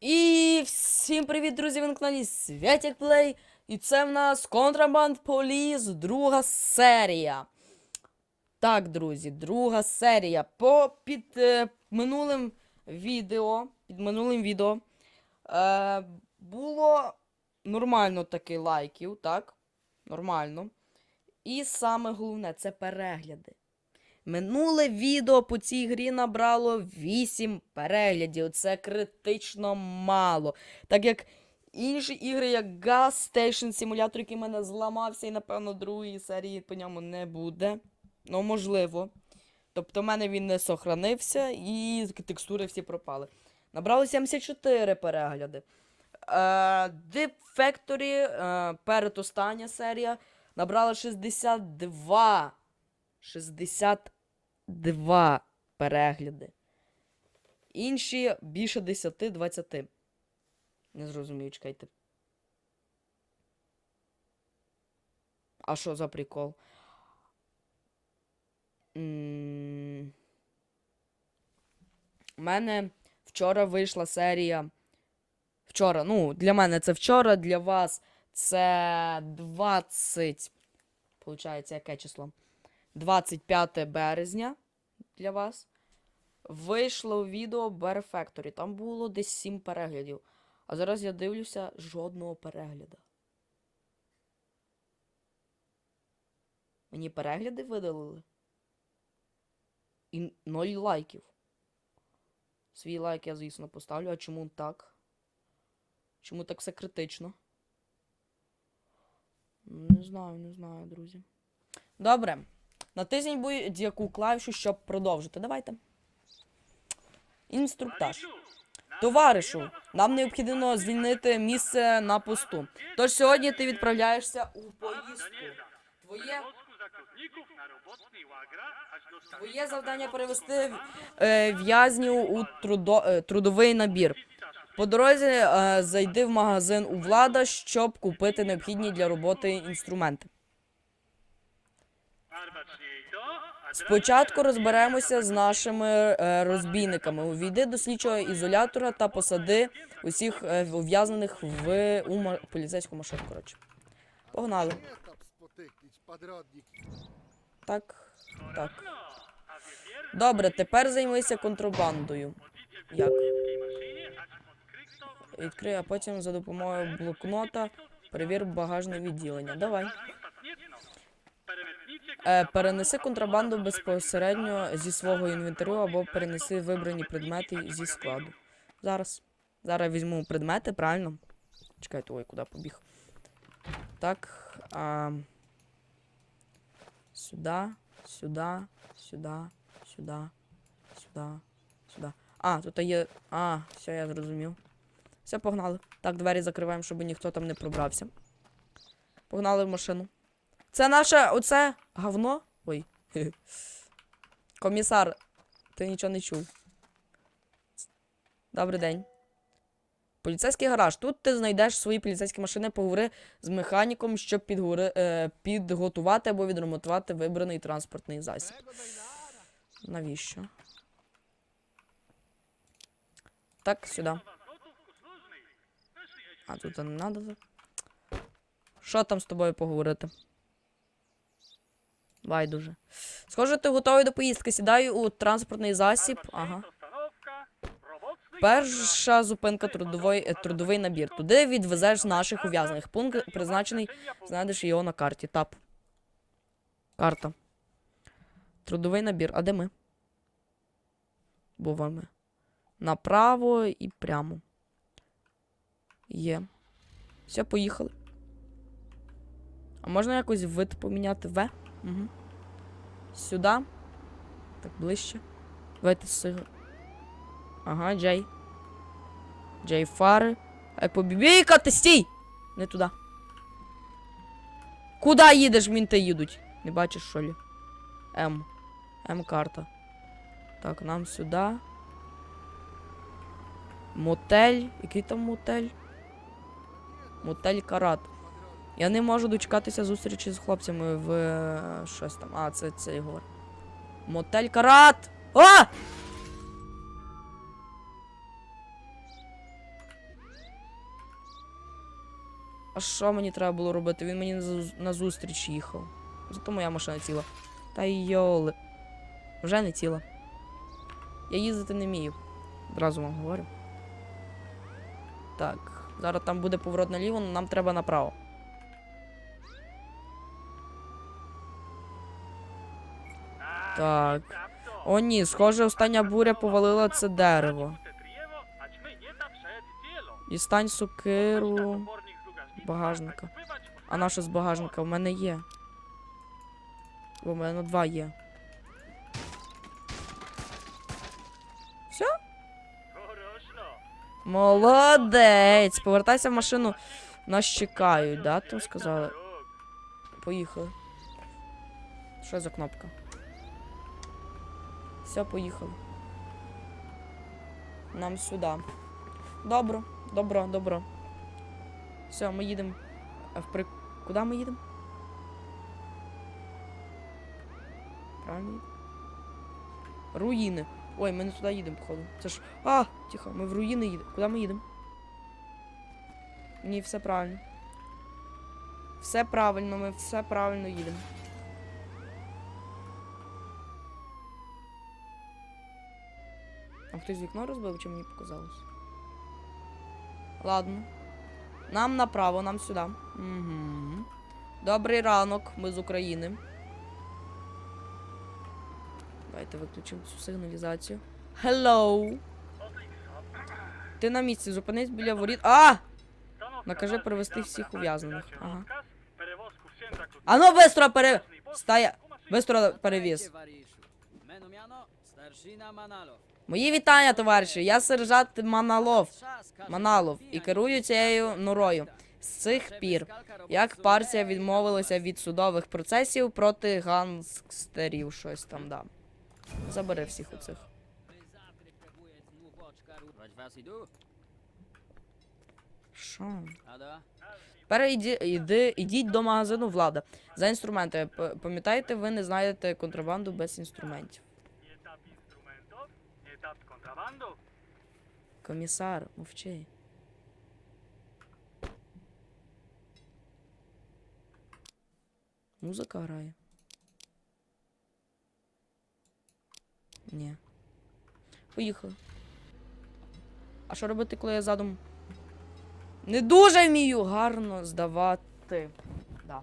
І всім привіт, друзі! Ви на каналі Святік Плей. І це в нас Contraband Police, друга серія. Так, друзі, друга серія. По під е, минулим відео. Під минулим відео е, було нормально таки лайків, так? Нормально. І саме головне це перегляди. Минуле відео по цій грі набрало 8 переглядів. Це критично мало. Так як інші ігри, як Gas Station Simulator, який мене зламався, і, напевно, другої серії по ньому не буде. Ну, можливо. Тобто, в мене він не сохранився і текстури всі пропали. Набрало 74 перегляди. Е, Deep Factory, е, передостання серія, набрала 62. 62 перегляди. Інші більше 10-20. Не зрозумів, чекайте. А що за прикол? У мене вчора вийшла серія. Вчора, ну, для мене це вчора, для вас це 20. Получається, яке число? 25 березня для вас. Вийшло відео Bear Factory. Там було десь 7 переглядів. А зараз я дивлюся жодного перегляда. Мені перегляди видалили. І 0 лайків. Свій лайк я, звісно, поставлю. А чому так? Чому так все критично? Не знаю, не знаю, друзі. Добре. Натисніть будь-яку клавішу, щоб продовжити. Давайте. Інструктаж. Товаришу, нам необхідно звільнити місце на посту. Тож сьогодні ти відправляєшся у поїздку. Твоє, твоє завдання перевести е, в'язнів у трудо, е, трудовий набір. По дорозі е, зайди в магазин у влада, щоб купити необхідні для роботи інструменти. Спочатку розберемося з нашими е, розбійниками. Увійди до слідчого ізолятора та посади усіх е, ув'язнених в у поліцейську машину. Коротше. Погнали. Так, так. Добре, тепер займися контрабандою. Як? Відкрий, а потім за допомогою блокнота перевір багажне відділення. Давай. Е, перенеси контрабанду безпосередньо зі свого інвентарю або перенеси вибрані предмети зі складу. Зараз. Зараз візьму предмети, правильно? Чекайте, ой, куди побіг. Так. А... Сюда, сюда, сюда, сюда, сюда, сюда. А, тут є. А, все, я зрозумів. Все, погнали. Так, двері закриваємо, щоб ніхто там не пробрався. Погнали в машину. Це наше оце говно. Ой. Комісар, ти нічого не чув. Добрий день. Поліцейський гараж. Тут ти знайдеш свої поліцейські машини, поговори з механіком, щоб підгори, е, підготувати або відремонтувати вибраний транспортний засіб. Навіщо? Так, сюди. А тут не треба. Що там з тобою поговорити? Байдуже. Схоже, ти готовий до поїздки. Сідаю у транспортний засіб. Ага. Перша зупинка трудовий, е, трудовий набір. Туди відвезеш наших ув'язнених. Пункт призначений, знайдеш його на карті. Тап. Карта. Трудовий набір. А де ми? Ми. Направо і прямо. Є. Все, поїхали. А можна якось вид поміняти В? Угу. Сюди. Так, ближче. Давайте сигар. Ага, Джей. Джей фари. Ай, побібійка, ти стій! Не туди. Куда їдеш, мінти їдуть? Не бачиш, що лі? М. М-карта. Так, нам сюди. Мотель. Який там мотель? Мотель Карат. Я не можу дочекатися зустрічі з хлопцями в е, щось там. А, це, це Ігор. Мотель Карат! А! А що мені треба було робити? Він мені назу- назустріч їхав. Зато моя машина ціла. Та йоли. Вже не ціла. Я їздити не вмію. Одразу вам говорю. Так, зараз там буде поворот наліво, але нам треба направо. Так. О ні, схоже, остання буря повалила це дерево. Дістань сокиру багажника. А наша з багажника в мене є. Бо в мене два є. Все? Молодець! Повертайся в машину. Нас чекають, да? Там сказали. Поїхали. Що за кнопка? Все, поїхали. Нам сюди. Добро, добро, добро. Все, ми їдемо. А впри... Куди ми їдемо? Правильно? Руїни. Ой, ми не туди їдемо, походу. Це ж. А! Тихо, ми в руїни їдемо. Куди ми їдемо? Ні, все правильно. Все правильно, ми все правильно їдемо. А хтось вікно розбив, чи мені показалось? Ладно. Нам направо, нам сюди. Угу. Добрий ранок, ми з України. Давайте виключимо цю сигналізацію. Hello! Ти на місці, зупинись біля воріт. А! Накажи привести всіх ув'язнених. Ага. Ану, бистро пере... Стая... Бистро перевіз. Мої вітання, товариші. Я сержант Маналов. Маналов і керую цією норою. З цих пір, як партія відмовилася від судових процесів проти гангстерів, щось там да. Забери всіх оцих. Що? Тепер іді, іди, ідіть до магазину влада. За інструменти. Пам'ятаєте, ви не знайдете контрабанду без інструментів. Етап інструментів, етап контрабанду. Комісар, мовчи. Музика грає. Ні. Поїхали. А що робити, коли я задум? Не дуже вмію гарно здавати. Да.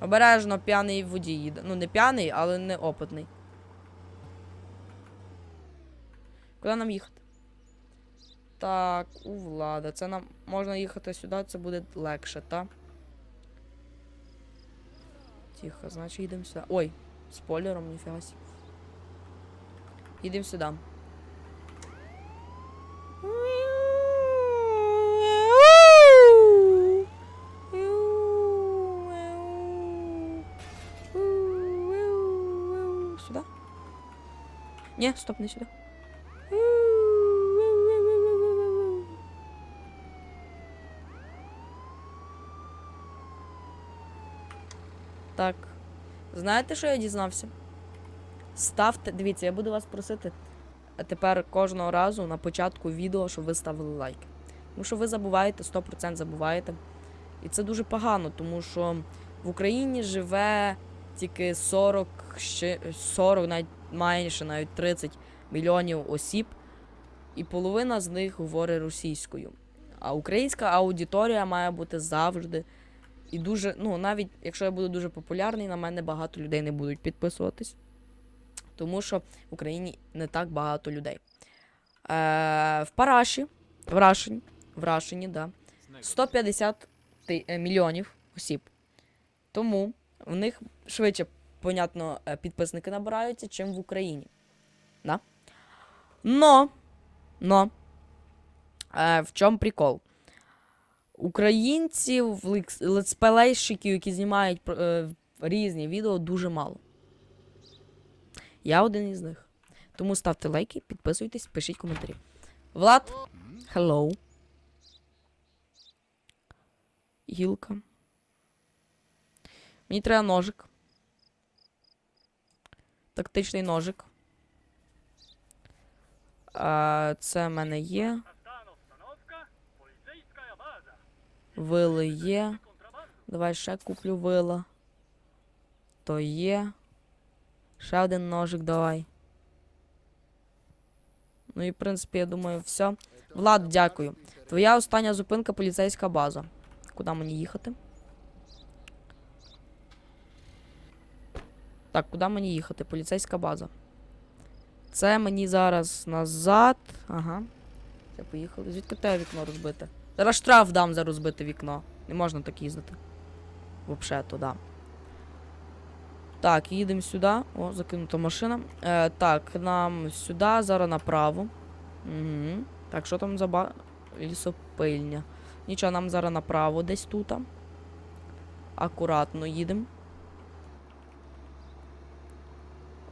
Обережно п'яний водій їде. Ну, не п'яний, але не Куди нам їхати? Так, у влада. Це нам можна їхати сюди, це буде легше, та? Тихо, значить їдемо сюди. Ой, спойлером, ніфіга сі. Їдемо сюди. Сюди? Ні, стоп, не сюди. Знаєте, що я дізнався? Ставте. Дивіться, я буду вас просити а тепер кожного разу на початку відео, щоб ви ставили лайки. Тому що ви забуваєте, 100% забуваєте. І це дуже погано, тому що в Україні живе тільки 40, 40, навіть майже навіть 30 мільйонів осіб, і половина з них говорить російською. А українська аудиторія має бути завжди. І дуже, ну, навіть якщо я буду дуже популярний, на мене багато людей не будуть підписуватись. Тому що в Україні не так багато людей. Е, в Параші, в Рашені, в Рашені, да, 150 ти- е, мільйонів осіб. Тому в них швидше, понятно, е, підписники набираються, чим в Україні. Да? Но, но, е, в чому прикол? Українців, летсплейщиків, які знімають е, різні відео, дуже мало. Я один із них. Тому ставте лайки, підписуйтесь, пишіть коментарі. Влад, hello. Гілка. Мені треба ножик. Тактичний ножик. А, це в мене є. Вили є. Давай ще куплю вила. То є. Ще один ножик давай. Ну і в принципі, я думаю, все. Влад, дякую. Твоя остання зупинка поліцейська база. Куди мені їхати? Так, куди мені їхати? Поліцейська база. Це мені зараз назад. Ага. Все, поїхали. Звідки тебе вікно розбите? Зараз штраф дам за розбите вікно. Не можна так їздити. То да. Так, їдемо сюди. О, закинута машина. Е, так, нам сюди, зараз направо. Угу. Так, що там за ба... лісопильня? Нічого, нам зараз направо десь тут. Акуратно їдемо.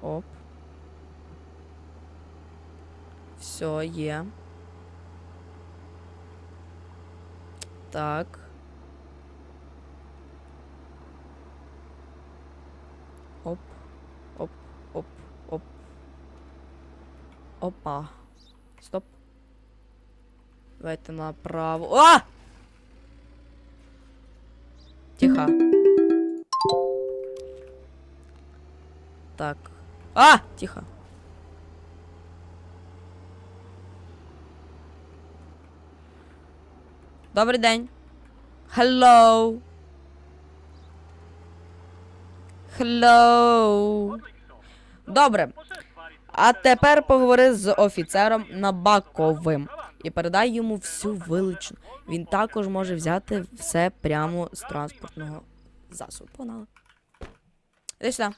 Оп. Все, є. Так. Оп. Оп. Оп. Оп. Опа. Стоп. Давайте направо. А! Тихо. Так. А! Тихо. Добрий день. Hello. Hello. Добре. А тепер поговори з офіцером Набаковим і передай йому всю вилучну. Він також може взяти все прямо з транспортного засобу. Погнали. Іди сюди.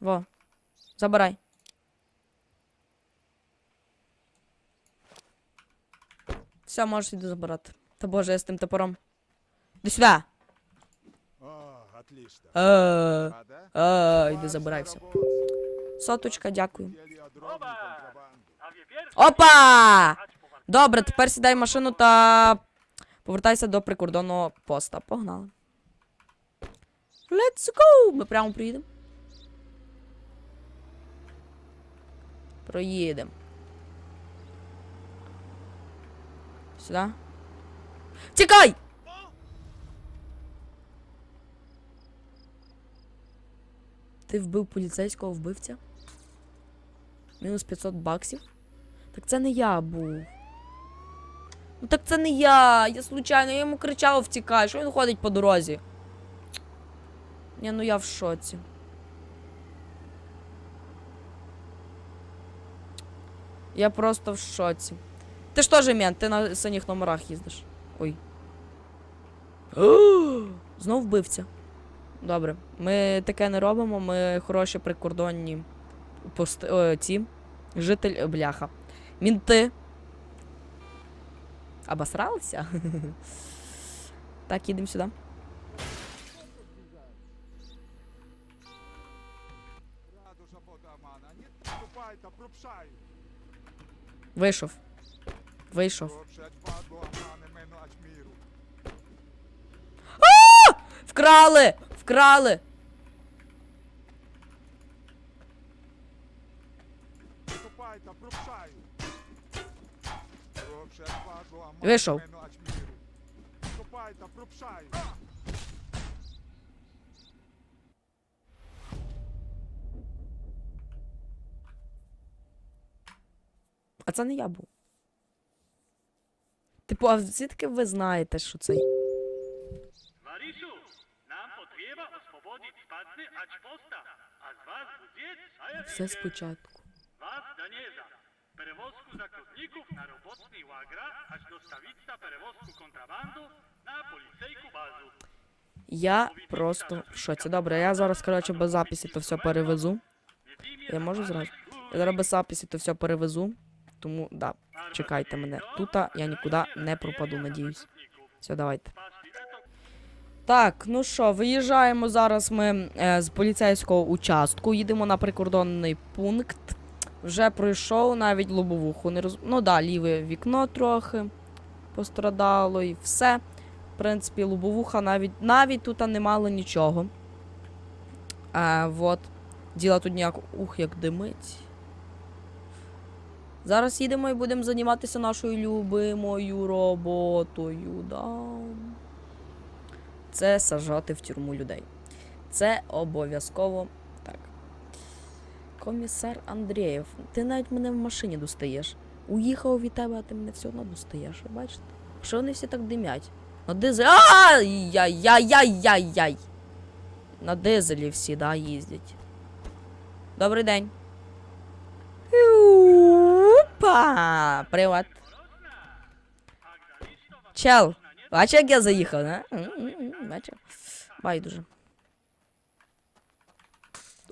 Во. Забирай. Все, можеш іди забирати. Та боже, я з тим топором. Іди сюди. О, отлично. Е, А, е, іди забирай все. Соточка, дякую. Опа! Добре, тепер сідай в машину та повертайся до прикордонного поста. Погнали. Let's go! Ми прямо приїдемо. Проїдемо. Сюди. Тікай! Ти вбив поліцейського вбивця? Мінус 500 баксів? Так це не я був. Ну так це не я. Я случайно, я йому кричав втікай, що він ходить по дорозі. Ні, ну я в шоці. Я просто в шоці. Ти ж теж мент, ти на синіх номерах їздиш. Ой. Знов вбивця. Добре. Ми таке не робимо, ми хороші прикордонні пост... о, ці. Житель е, бляха. Мінти. Обосрался? так, їдемо сюди. Вийшов. Вийшов. Ачміру. Вкрали! Вкрали! Вийшов. А це не я був. Типу, а звідки ви знаєте, що це? oswobodzić spadny ać posta, a z was budziec, a ja Все спочатку. Was Danieza. Перевозку заказників на роботний лагра, аж доставиться перевозку контрабанду на поліцейську базу. Я просто в шоці. Добре, я зараз, коротше, без записі то все перевезу. Я можу зразу? Я зараз без записі то все перевезу. Тому, да, чекайте мене. Тут я нікуди не пропаду, надіюсь. Все, давайте. Так, ну що, виїжджаємо зараз ми е, з поліцейського участку, їдемо на прикордонний пункт. Вже пройшов навіть лобовуху. Не роз... Ну да, ліве вікно трохи пострадало і все. В принципі, лобовуха навіть навіть тут не мало нічого. А, вот. Діла тут ніяк. Ух, як димить. Зараз їдемо і будемо займатися нашою любимою роботою. Да. Це сажати в тюрму людей. Це обов'язково так. Комісар Андрієв, ти навіть мене в машині достаєш. Уїхав від тебе, а ти мене все одно достаєш. Бачите? Що вони всі так димять? На дизелі. Ай-яй-яй-яй-яй-яй. На дизелі всі, да, їздять. Добрий день. Опа! Приват. Чел, бачиш, як я заїхав, не? М-м-м, Байдуже.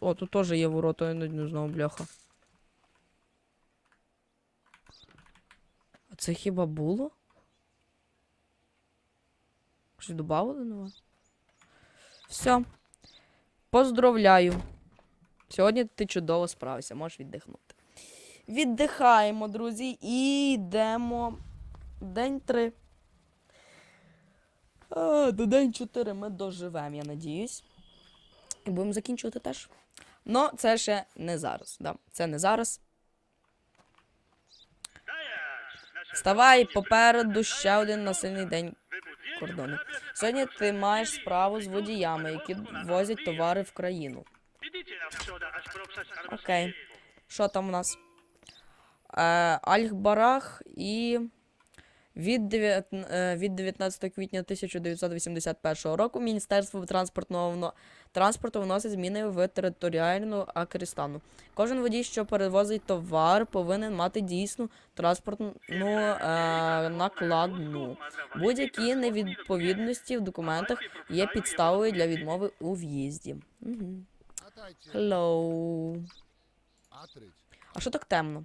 О, тут теж є ворота, я не знову бляха. А це хіба було? Щось додавали нове? Все. Поздравляю. Сьогодні ти чудово справився, можеш віддихнути. Віддихаємо, друзі, і йдемо. День 3. А, до день 4 ми доживемо, я надіюсь. І будемо закінчувати теж. Ну, це ще не зараз. Да. Це не зараз. Вставай попереду ще один насильний день кордону. Сьогодні ти маєш справу з водіями, які возять товари в країну. Окей. Що там у нас? Е, Альхбарах і від, 9, е, 19 квітня 1981 року Міністерство транспортного транспорту вносить зміни в територіальну Акрістану. Кожен водій, що перевозить товар, повинен мати дійсну транспортну е, накладну. Будь-які невідповідності в документах є підставою для відмови у в'їзді. Угу. Hello. А що так темно?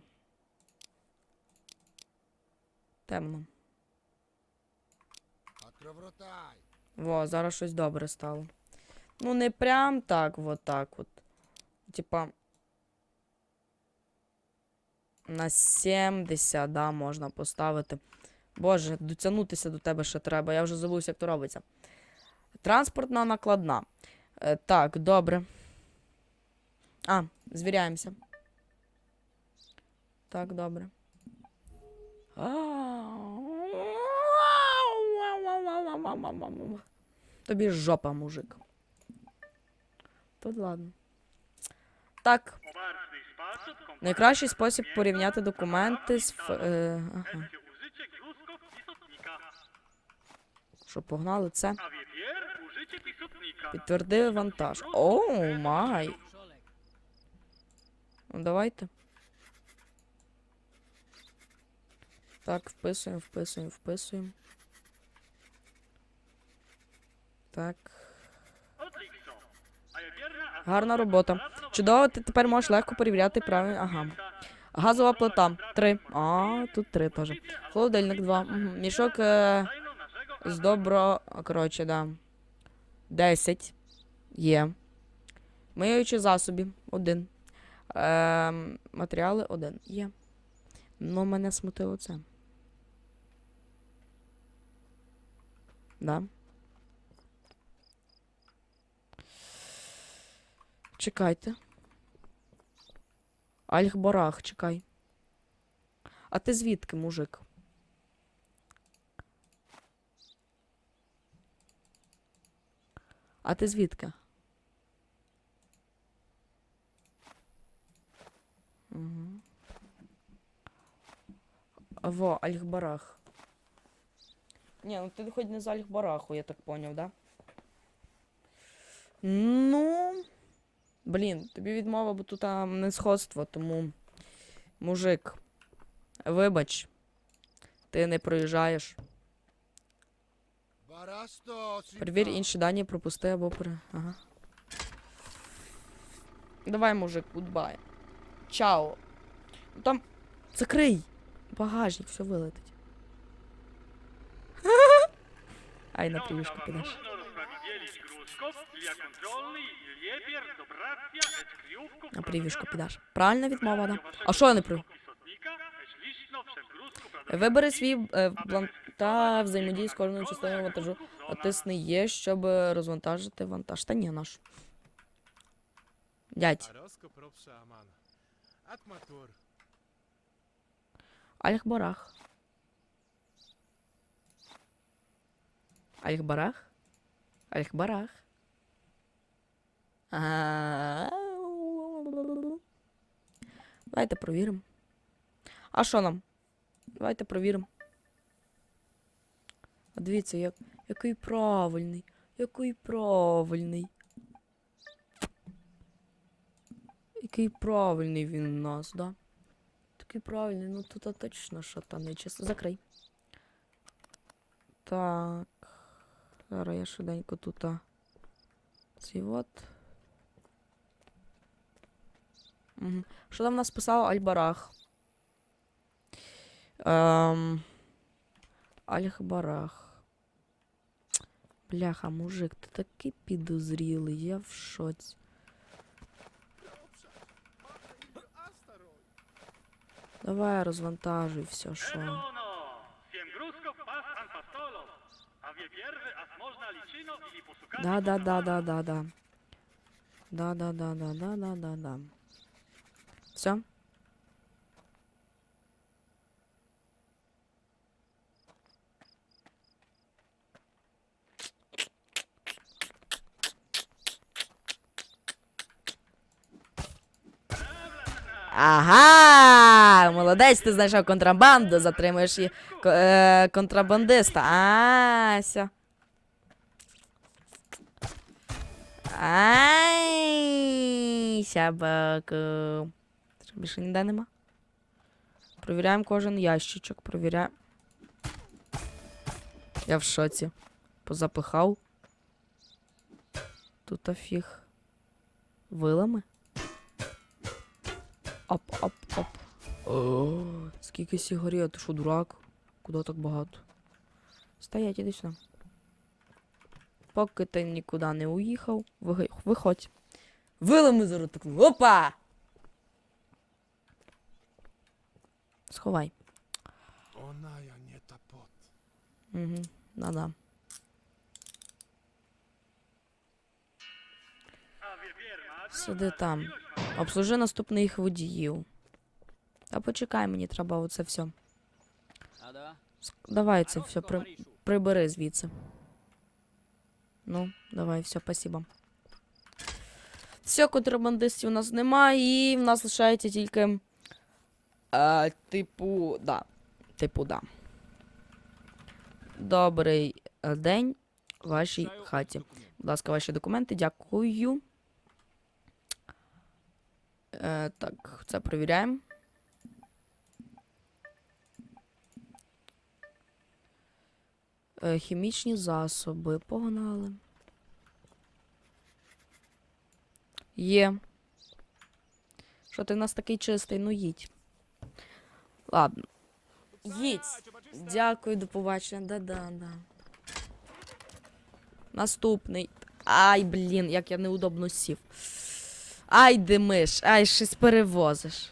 Темно. Во, зараз щось добре стало. Ну, не прям так, вот так от. Типа. На 70, да, можна поставити. Боже, дотягнутися до тебе ще треба. Я вже забувся, як то робиться. Транспортна накладна. Е, так, добре. А, звіряємося. Так, добре. Тобі жопа, мужик. Тут ладно. Так, найкращий спосіб порівняти документи з. ф- Е, ага. Що погнали це? Підтверди вантаж. Оу май. Ну, давайте. Так, вписуємо, вписуємо, вписуємо. Так. Гарна робота. Чудово, ти тепер можеш легко перевіряти правильно. Ага. Газова плита. Три. А, тут три теж. Холодильник два. Угу. Мішок е, з добро. Коротше, да. Десять. Є. Миючі засоби. Один. Е, матеріали один. Є. Ну, мене смутило це. Да. Чекайте. Альхбарах, чекай. А ти звідки, мужик? А ти звідки? Угу. Во, Альхбарах. Ні, ну ти хоч не з Альхбараху, я так поняв, да? Ну. Блін, тобі відмова, бо тут там не сходство, тому. Мужик. Вибач. Ти не проїжджаєш. Перевір інші дані, пропусти або при. Ага. Давай, мужик, гудбай. Чао. Ну Там. Закрий! Багажник, все вилетить. Ай, на привішку підеш. На привішку підеш. Правильна відмова, да. А що я не при. Вибери свій е, та взаємодій з кожною частиною вантажу. Натисни є, щоб розвантажити вантаж. Та ні, наш. Дядь. Ароско Альхбарах. Альхбарах? Давайте провіримо. А що нам? Давайте провіримо. А дивіться, як, який правильний. Який правильний. Який правильний він у нас, да? Такий правильний, ну тут точно що нечисто. Закрий. Так. Зараз я швиденько тут. а, Цей от. Угу. Що там в нас писав Альбарах? Ем... Альхбарах. Бляха, мужик, ти такий підозрілий, я в шоці. Давай розвантажуй все, що. Edono, cien brusców pas an pastolo, a Да, да, да, да, да, да. Да, да, да, да, да, да, да, да. Все? Ага! Молодець, ти знайшов контрабанду, затримуєш її е, контрабандиста. А, все. Ай, собаку. Що, більше ніде нема? Провіряємо кожен ящичок, провіряємо. Я в шоці. Позапихав. Тут афіг. Вилами. Оп, оп, оп. О, скільки сигарет, ти що, дурак? Куди так багато? Стоять, іди сюди. Поки ти нікуди не уїхав, виходь. Вилами зараз так. Опа! Сховай. Угу, да-да. Сиди там. Обслужи наступних водіїв. Та почекай, мені треба оце все. Давай це все при... прибери звідси. Ну, давай, все, спасибо. Все, контрабандистів у нас немає, і в нас лишається тільки. Е, типу, да. Типу, да. Добрий е, день в вашій хаті. Будь ласка, ваші документи, дякую. Е, так, це перевіряємо. Хімічні засоби. Погнали. Є. Що ти в нас такий чистий? Ну їдь. Ладно. Їдь. Дякую, до побачення. Да-да-да. Наступний. Ай, блін, як я неудобно сів. Ай, димиш, ай, щось перевозиш.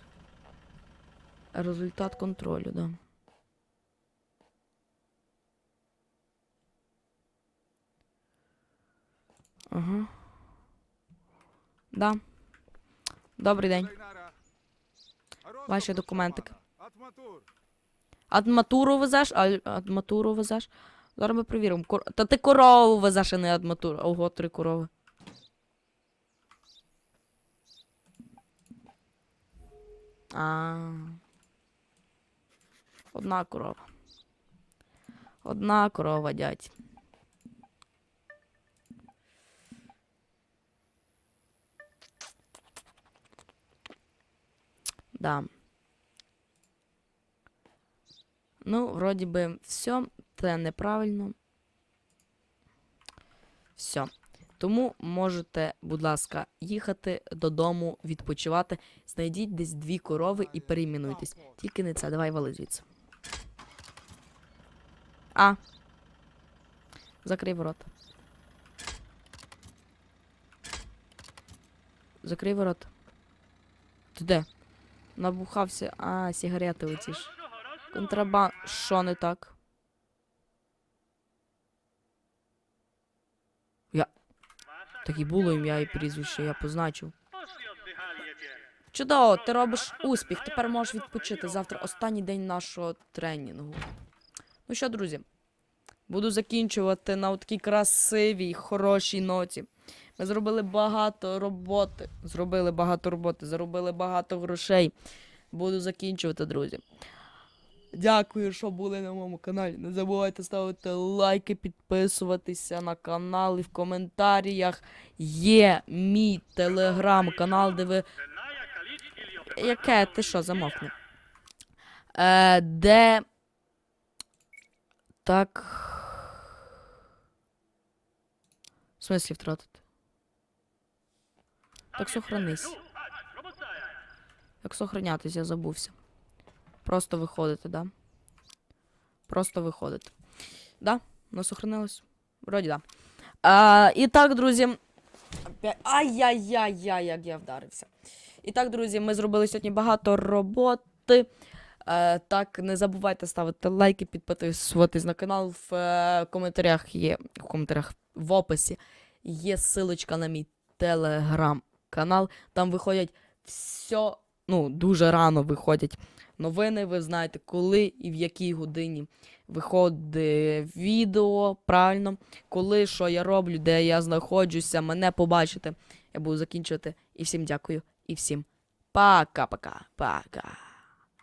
Результат контролю, да. Ага. Да. Добрий день. Ваші документики. Адматуру везеш, а адматуру везеш. Зараз ми перевіримо. Кор... Та ти корову везеш, а не адматуру. Ого, три корови. А. Одна корова. Одна корова, дядь. Да. Ну, вроді би, все, це неправильно. Все. Тому можете, будь ласка, їхати додому, відпочивати. Знайдіть десь дві корови і перейменуйтесь. Тільки не це, давай вали звідси. А. Закрий ворота. Закрий ворота. Ти де? Набухався. А, сигарети horoszko. Контрабан. Що не так? Я. Так і було ім'я і прізвище, я позначив. Чудово, ти робиш успіх. Тепер можеш відпочити. Завтра останній день нашого тренінгу. Ну що, друзі, буду закінчувати на такій красивій, хорошій ноті. Ми зробили багато роботи. Зробили багато роботи, заробили багато грошей. Буду закінчувати, друзі. Дякую, що були на моєму каналі. Не забувайте ставити лайки, підписуватися на канал і в коментарях є мій телеграм-канал, де ви. Яке ти що, замовкни? Е, де. Так. В смислі втратити? Так сохранись. Як сохранятись, я забувся. Просто виходити, да? Просто виходити. Да? Не сохранилось? Вроді да. А, і так, друзі. Ай-яй-яй-яй, як я вдарився. І так, друзі, ми зробили сьогодні багато роботи. Е, так, не забувайте ставити лайки, підписуватись на канал. В е, коментарях є. В коментарях в описі є ссылочка на мій телеграм-канал. Там виходять все, ну, дуже рано виходять новини. Ви знаєте, коли і в якій годині виходить відео, правильно, коли що я роблю, де я знаходжуся, мене побачите. Я буду закінчувати. І всім дякую, і всім пока-пока. Пока.